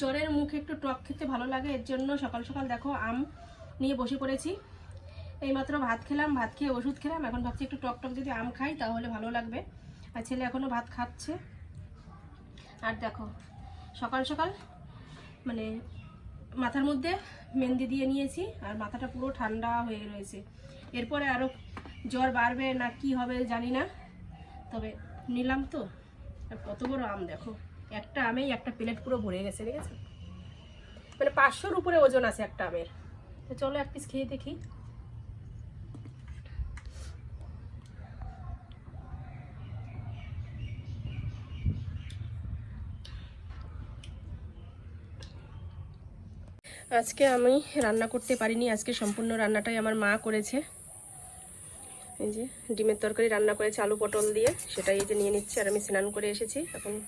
জ্বরের মুখে একটু টক খেতে ভালো লাগে, এর জন্য সকাল সকাল দেখো আম নিয়ে বসে পড়েছি। এইমাত্র ভাত খেলাম, ভাত খেয়ে ওষুধ খেলাম, এখন ভাবছি একটু টক টক যদি আম খাই তাহলে ভালো লাগবে। আর ছেলে এখনও ভাত খাচ্ছে। আর দেখো, সকাল সকাল মানে মাথার মধ্যে মেহেন্দি দিয়ে নিয়েছি, আর মাথাটা পুরো ঠান্ডা হয়ে রয়েছে। এরপরে আরও জ্বর বাড়বে না কি হবে জানি না, তবে নিলাম তো। কত বড় আম দেখো। একটা আমেই একটা প্লেট পুরো ভরে গেছে, ঠিক আছে? মানে পাঁচশোর উপরে ওজন আছে একটা আমের। চলো এক পিস খেয়ে দেখি। আজকে আমি রান্না করতে পারিনি, আজকে সম্পূর্ণ রান্নাটাই আমার মা করেছে। এই যে, ডিমের তরকারি রান্না করেছে, আলু পটল দিয়ে, সেটাই যে নিয়ে নিচ্ছে, আর আমি স্নান করে এসেছি। এখন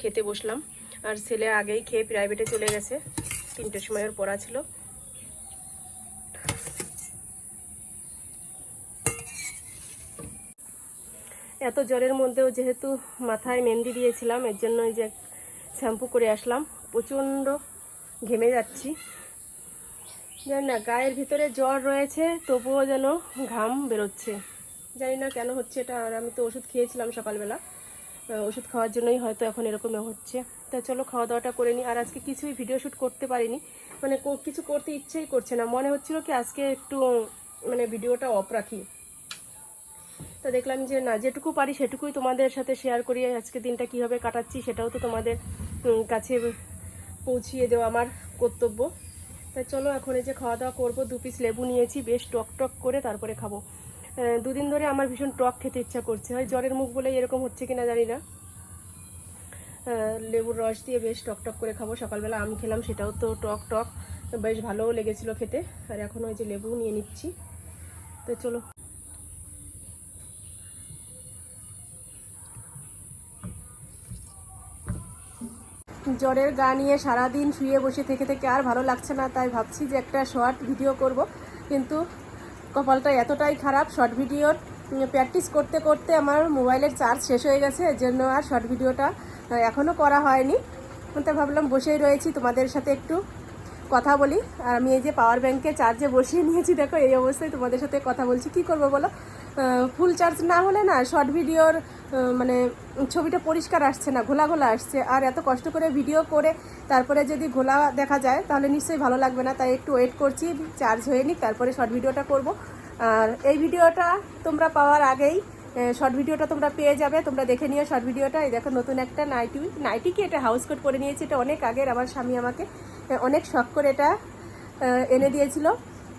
খেতে বসলাম। আর ছেলে আগেই খেয়ে প্রাইভেটে চলে গেছে। তিনটের সময় ওর পড়া ছিল। এত জ্বরের মধ্যেও যেহেতু মাথায় মেহেন্দি দিয়েছিলাম, এর জন্য যে শ্যাম্পু করে আসলাম। প্রচণ্ড ঘেমে যাচ্ছি। জানি না, গায়ের ভিতরে জ্বর রয়েছে, তবুও যেন ঘাম বেরোচ্ছে। জানি না কেন হচ্ছে এটা, আর আমি তো ওষুধ খেয়েছিলাম সকালবেলা। ওষুধ খাওয়ার জন্যই হয়তো এখন এরকম হচ্ছে। তা চলো খাওয়া দাওয়াটা করে নিই আর আজকে কিছুই ভিডিও শ্যুট করতে পারিনি। মানে কিছু করতে ইচ্ছেই করছে না। মনে হচ্ছিল কি আজকে একটু মানে ভিডিওটা অফ রাখি। তো দেখলাম যে না, যেটুকু পারি সেটুকুই তোমাদের সাথে শেয়ার করি। আজকে দিনটা কীভাবে কাটাচ্ছি সেটাও তো তোমাদের কাছে পৌঁছিয়ে দেওয়া আমার কর্তব্য। তাই চলো এখন এই যে খাওয়া দাওয়া করব, দু পিস লেবু নিয়েছি, বেশ টক টক করে তারপরে খাব। দুদিন ধরে আমার ভীষণ টক খেতে ইচ্ছা করছে। হয় জ্বরের মুখ বলে এরকম হচ্ছে কিনা জানি না। লেবুর রস দিয়ে বেশ টক টক করে খাব। সকালবেলা আম খেলাম, সেটাও তো টক টক। বেশ ভালোও লেগেছিল খেতে। আর এখন ওই যে লেবু নিয়ে নিচ্ছি। তো চলো। জ্বরের গা নিয়ে সারাদিন শুয়ে বসে থেকে থেকে আর ভালো লাগছে না, তাই ভাবছি যে একটা শর্ট ভিডিও করব। কিন্তু কপালটা এতটাই খারাপ শর্ট ভিডিওর প্র্যাকটিস করতে করতে আমার মোবাইলের চার্জ শেষ হয়ে গেছে এর জন্য আর শর্ট ভিডিওটা এখনও করা হয়নি। তো ভাবলাম বসেই রয়েছি, তোমাদের সাথে একটু কথা বলি। আর আমি এই যে পাওয়ার ব্যাংকে চার্জে বসিয়ে নিয়েছি, দেখো এই অবস্থায় তোমাদের সাথে কথা বলছি। কি করব বলো? ফুল চার্জ না হলে না শর্ট ভিডিওর মানে ছবিটা পরিষ্কার আসছে না ঘোলা ঘোলা আসছে। আর এত কষ্ট করে ভিডিও করে তারপরে যদি ঘোলা দেখা যায়, তাহলে নিশ্চয়ই ভালো লাগবে না। তাই একটু ওয়েট করছি চার্জ হয়ে নিক, তারপরে শর্ট ভিডিওটা করব। আর এই ভিডিওটা তোমরা পাওয়ার আগেই শর্ট ভিডিওটা তোমরা পেয়ে যাবে। তোমরা দেখে নিও শর্ট ভিডিওটা এই দেখো নতুন একটা নাইটি নাইটি কি এটা হাউস কোট করে নিয়েছি, এটা অনেক আগের। আমার স্বামী আমাকে অনেক শখ করে এটা এনে দিয়েছিল।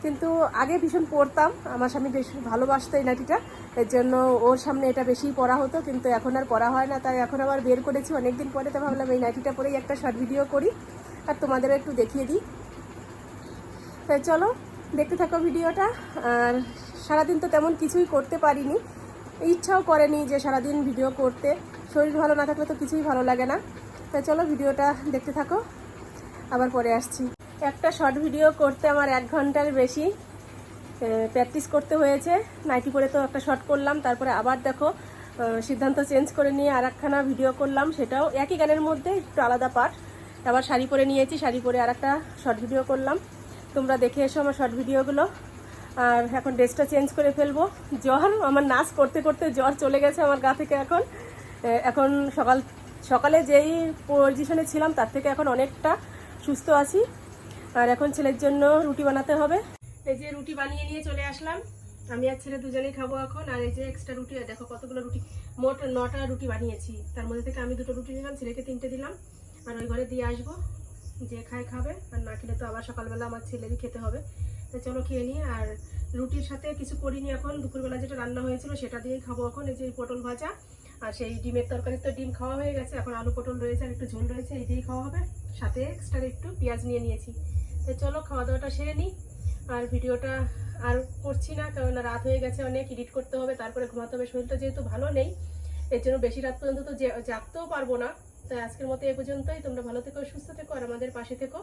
কিন্তু আগে ভীষণ পড়তাম। আমার স্বামী বেশ ভালোবাসতো এই নাটিটা এর জন্য ওর সামনে এটা বেশি পড়া হতো, কিন্তু এখন আর পড়া হয় না, তাই এখন আবার বের করেছি। অনেকদিন পরে তো ভাবলাম এই নাইটিটা পরেই একটা শর্ট ভিডিও করি। আর তোমাদেরও একটু দেখিয়ে দিই। তাই চলো, দেখতে থাকো ভিডিওটা। আর সারাদিন তো তেমন কিছুই করতে পারিনি। ইচ্ছাও করেনি যে সারাদিন ভিডিও করতে। শরীর ভালো না থাকলে তো কিছুই ভালো লাগে না। তাই চলো ভিডিওটা দেখতে থাকো। আবার পরে আসছি। একটা শর্ট ভিডিও করতে আমার এক ঘণ্টার বেশি প্র্যাকটিস করতে হয়েছে। নাইটি পরে তো একটা শর্ট করলাম, তারপরে আবার দেখো সিদ্ধান্ত চেঞ্জ করে নিয়ে আর একখানা ভিডিও করলাম, সেটাও একই গানের মধ্যে একটু আলাদা পার্ট আবার শাড়ি পরে নিয়েছি, শাড়ি পরে আর একটা শর্ট ভিডিও করলাম। তোমরা দেখে এসো আমার শর্ট ভিডিওগুলো আর এখন ড্রেসটা চেঞ্জ করে ফেলব। জ্বর, আমার নাচ করতে করতে জ্বর চলে গেছে আমার গা থেকে এখন। এখন সকাল, সকালে যেই পজিশনে ছিলাম, তার থেকে এখন অনেকটা সুস্থ আছি। আর এখন ছেলের জন্য রুটি বানাতে হবে। এই যে রুটি বানিয়ে নিয়ে চলে আসলাম। আমি আর ছেলে দুজনেই খাব এখন। আর এই যে এক্সট্রা রুটি দেখো কতগুলো রুটি। মোট নটা রুটি বানিয়েছি। তার মধ্যে থেকে আমি দুটো রুটি নিলাম, ছেলেকে তিনটে দিলাম। আর ওই ঘরে দিয়ে আসব। যে খায় খাবে। আর না খেলে তো আবার সকালবেলা আমার ছেলেরই খেতে হবে। তো চলো খেয়ে নিই আর রুটির সাথে কিছু করিনি এখন। দুপুরবেলা যেটা রান্না হয়েছিল সেটা দিয়েই খাব এখন। এই যে পটল ভাজা আর সেই ডিমের তরকারি তো ডিম খাওয়া হয়ে গেছে। এখন আলু পটল রয়েছে আর একটু ঝোল রয়েছে, এই দিয়েই খাওয়া হবে। সাথে এক্সট্রা একটু পেঁয়াজ নিয়ে নিয়েছি। চলো খাওয়া দাওয়াটা সেরে নিই। আর ভিডিওটা আর করছি না, কারণ রাত হয়ে গেছে, অনেক এডিট করতে হবে, তারপরে ঘুমাতে হবে, শরীরটা যেহেতু ভালো নেই, এর জন্য বেশি রাত পর্যন্ত তো জাগতেও পারব না। তাই আজকের মতো এ পর্যন্তই। তোমরা ভালো থেকো, সুস্থ থেকো, আর আমাদের পাশে থেকো।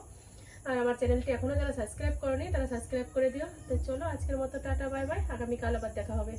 আর আমার চ্যানেলটি এখনও যারা সাবস্ক্রাইব করনি, তারা সাবস্ক্রাইব করে দিও। তো চলো আজকের মতো টাটা, বাই বাই। আগামীকাল আবার দেখা হবে।